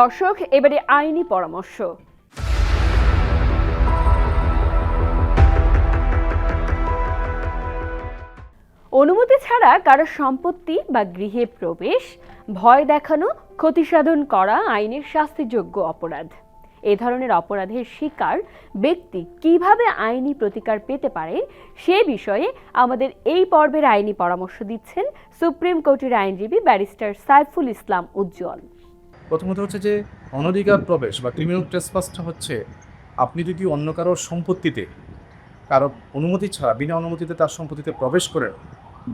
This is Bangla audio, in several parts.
দর্শক, এবারে আইনি পরামর্শ। অনুমতি ছাড়া কারও সম্পত্তি বা গৃহে প্রবেশ, ভয় দেখানো ক্ষতিসাধন করা আইনের শাস্তিযোগ্য অপরাধ। এ ধরনের অপরাধের শিকার ব্যক্তি কীভাবে আইনি প্রতিকার পেতে পারে, সে বিষয়ে আমাদের এই পর্বের আইনি পরামর্শ দিচ্ছেন সুপ্রিম কোর্টের আইনজীবী ব্যারিস্টার সাইফুল ইসলাম উজ্জ্বল। প্রথমত হচ্ছে যে অনধিকার প্রবেশ বা ক্রিমিনাল ট্রেসপাসটা হচ্ছে আপনি যদি অন্য কারোর সম্পত্তিতে কারও অনুমতি ছাড়া, বিনা অনুমতিতে তার সম্পত্তিতে প্রবেশ করেন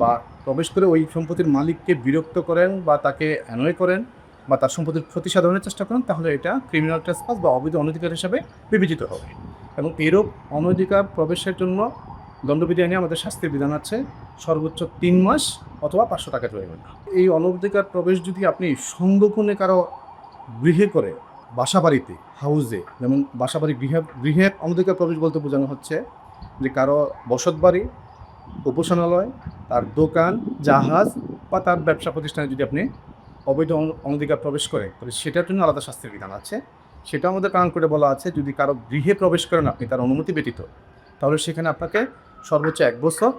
বা প্রবেশ করে ওই সম্পত্তির মালিককে বিরক্ত করেন বা তাকে অ্যানয় করেন বা তার সম্পত্তির ক্ষতি সাধনের চেষ্টা করেন, তাহলে এটা ক্রিমিনাল ট্রেসপাস বা অবৈধ অনধিকার হিসাবে বিবেচিত হবে। এবং এরূপ অনধিকার প্রবেশের জন্য দণ্ডবিধি আইনে আমাদের শাস্তির বিধান আছে, সর্বোচ্চ তিন মাস অথবা পাঁচশো টাকা জরিমানা। এই অনধিকার প্রবেশ যদি আপনি সংগোপনে কারও গৃহে করে বাসা বাড়িতে হাউসে যেমন বাসা বাড়ি গৃহে গৃহে অনধিকার প্রবেশ বলতে বোঝানো হচ্ছে যে কারও বসত বাড়ি, উপাসনালয়, তার দোকান, জাহাজ বা তার ব্যবসা প্রতিষ্ঠানে যদি আপনি অবৈধ অন- অনধিকার প্রবেশ করে, তাহলে সেটার জন্য আলাদা শাস্তির বিধান আছে। সেটা আমাদের কারণ করে বলা আছে, যদি কারও গৃহে প্রবেশ করেন আপনি, তার অনুমতি ব্যতীত, তাহলে সেখানে আপনাকে সর্বোচ্চ এক বছর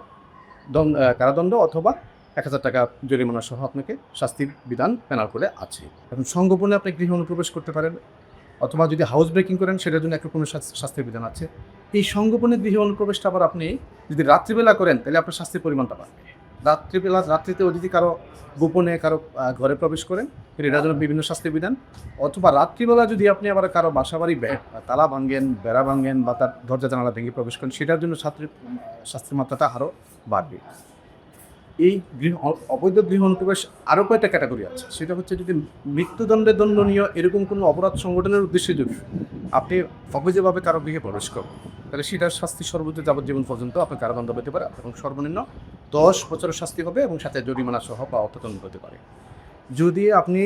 দণ্ড কারাদণ্ড অথবা এক হাজার টাকা জরিমানা সহ আপনাকে শাস্তির বিধান পেনাল করে আছে। এখন সংগোপনে আপনি গৃহে অনুপ্রবেশ করতে পারেন অথবা যদি হাউস ব্রেকিং করেন, সেটার জন্য এক রকমের শাস্তির বিধান আছে। এই সংগোপনে গৃহে অনুপ্রবেশটা আবার আপনি যদি রাত্রিবেলা করেন, তাহলে আপনার শাস্তির পরিমাণটা বাড়বে। রাত্রিবেলা রাত্রিতেও যদি কারও গোপনে কারও ঘরে প্রবেশ করেন এটার জন্য বিভিন্ন শাস্তির বিধান। অথবা রাত্রিবেলা যদি আপনি আবার কারও বাসাবাড়ি তালা ভাঙ্গেন বেড়া ভাঙ্গেন বা তার দরজা জানালা ভেঙে প্রবেশ করেন, সেটার জন্য শাস্তির শাস্তির মাত্রাটা আরও বাড়বে। এই গৃহ, অবৈধ গৃহ অনুপ্রবেশ আরও কয়েকটা ক্যাটাগরি আছে। সেটা হচ্ছে যদি মৃত্যুদণ্ডে দণ্ডনীয় এরকম কোনো অপরাধ সংগঠনের উদ্দেশ্যে যদি আপনি অবৈধভাবে কারও গৃহে প্রবেশ করেন, তাহলে সেটার শাস্তি সর্বোচ্চ যাবজ্জীবন পর্যন্ত আপনার কারাদণ্ড পেতে পারে এবং সর্বনিম্ন দশ বছরের শাস্তি হবে এবং সাথে জরিমানা সহ বা অর্থদণ্ড হতে পারে। যদি আপনি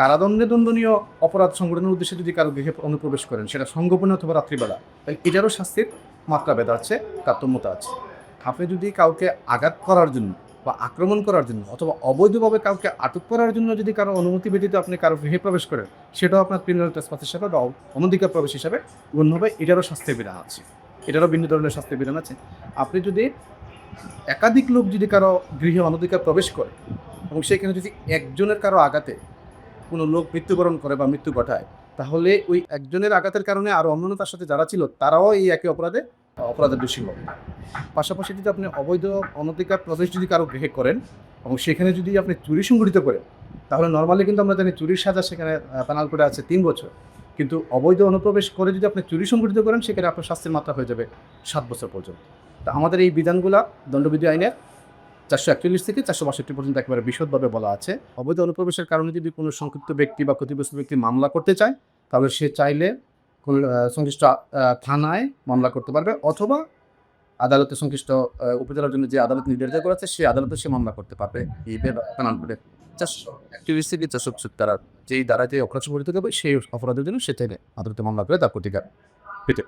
কারাদণ্ডে দণ্ডনীয় অপরাধ সংগঠনের উদ্দেশ্যে যদি কারও গৃহে অনুপ্রবেশ করেন, সেটা সংগোপনে অথবা রাত্রিবেলা, তাহলে এটারও শাস্তির মাত্রা ভেদ আছে, তারতম্যতা আছে। আপনি যদি কাউকে আঘাত করার জন্য বা আক্রমণ করার জন্য অথবা অবৈধভাবে কাউকে আটক করার জন্য যদি কারও অনুমতি ব্যতীত আপনি কারও গৃহে প্রবেশ করেন, সেটাও আপনার ক্রিমিনাল ট্রেসপাস হিসাবে বা অনধিকার প্রবেশ হিসাবে গণ্য হবে। এটারও শাস্তির বিধান আছে। এটারও ভিন্ন ধরনের শাস্তির বিধান আছে। আপনি যদি একাধিক লোক যদি কারও গৃহে অনধিকার প্রবেশ করে এবং সেখানে যদি একজনের কারও আঘাতে কোনো লোক মৃত্যুবরণ করে বা মৃত্যু ঘটায়, তাহলে ওই একজনের আঘাতের কারণে আরও অন্যান্য তার সাথে যারা ছিল, তারাও এই একই অপরাধে অপরাধের দোষী হবে পাশাপাশি যদি আপনি অবৈধ অনধিকার প্রদেশ যদি কারও গৃহে করেন এবং সেখানে যদি আপনি চুরি সংগঠিত করেন, তাহলে নর্মালি কিন্তু আমরা জানি চুরির সাজা সেখানে প্যানাল করে আছে তিন বছর। কিন্তু অবৈধ অনুপ্রবেশ করে যদি আপনি চুরি সংগঠিত করেন, সেখানে আপনার শাস্তির মাত্রা হয়ে যাবে সাত বছর পর্যন্ত। তা আমাদের এই বিধানগুলা দণ্ডবিধি আইনের চারশো একচল্লিশ থেকে চারশো বাষট্টি পর্যন্ত একেবারে বিশদভাবে বলা আছে। অবৈধ অনুপ্রবেশের কারণে যদি কোনো সংক্ষিপ্ত ব্যক্তি বা ক্ষতিগ্রস্ত ব্যক্তি মামলা করতে চায়, তাহলে সে চাইলে সংশ্লিষ্ট থানায় মামলা করতে পারবে অথবা আদালতে সংশ্লিষ্ট উপজেলার জন্য যে আদালত নির্ধারিত করেছে সেই আদালতে সে মামলা করতে পারবে। এই দ্বারা যেই দ্বারা যে অপরাধ সংঘটিত হবে সেই অপরাধের জন্য সে চাইলে আদালতে মামলা করে তার প্রতিকার পেতে।